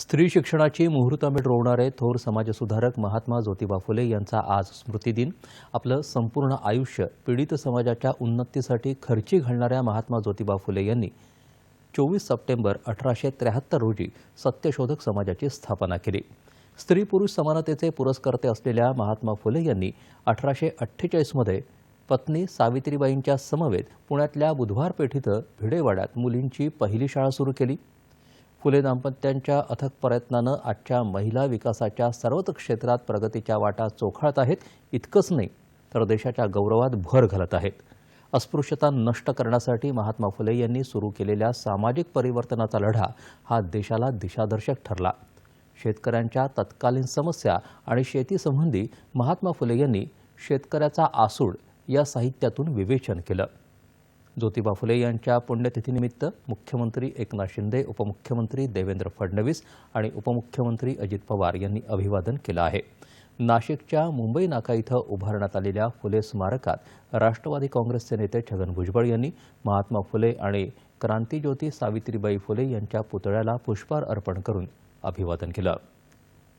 स्त्री शिक्षणाची मुहूर्तमेढ रोवणारे थोर समाजसुधारक महात्मा ज्योतिबा फुले यांचा आज स्मृतिदिन. आपलं संपूर्ण आयुष्य पीडित समाजाच्या उन्नतीसाठी खर्ची घालणाऱ्या महात्मा ज्योतिबा फुले यांनी चोवीस सप्टेंबर अठराशे त्र्याहत्तर रोजी सत्यशोधक समाजाची स्थापना केली. स्त्री पुरुष समानतेचे पुरस्कर्ते असलेल्या महात्मा फुले यांनी अठराशे अठ्ठेचाळीसमध्ये पत्नी सावित्रीबाईंच्या समवेत पुण्यातल्या बुधवार पेठीतं भिडेवाड्यात मुलींची पहिली शाळा सुरू केली. फुले दाम्पत्यांच्या अथक प्रयत्नानं आजच्या महिला विकासाच्या सर्वच क्षेत्रात प्रगतीच्या वाटा चोखाळत आहेत. इतकंच नाही तर देशाच्या गौरवात भर घालत आहेत. अस्पृश्यता नष्ट करण्यासाठी महात्मा फुले यांनी सुरू केलेल्या सामाजिक परिवर्तनाचा लढा हा देशाला दिशादर्शक ठरला. शेतकऱ्यांच्या तत्कालीन समस्या आणि शेतीसंबंधी महात्मा फुले यांनी शेतकऱ्याचा आसूड या साहित्यातून विवेचन केलं. ज्योतिबा फुले यांच्या पुण्यतिथीनिमित्त मुख्यमंत्री एकनाथ शिंदे उपमुख्यमंत्री देवेंद्र फडणवीस आणि उपमुख्यमंत्री अजित पवार यांनी अभिवादन केलं आहे. नाशिकच्या मुंबई नाका इथं उभारण्यात आलेल्या फुले स्मारकात राष्ट्रवादी काँग्रेसचे नेते छगन भुजबळ यांनी महात्मा फुले आणि क्रांतीज्योती सावित्रीबाई फुले यांच्या पुतळ्याला पुष्पहार अर्पण करून अभिवादन केलं.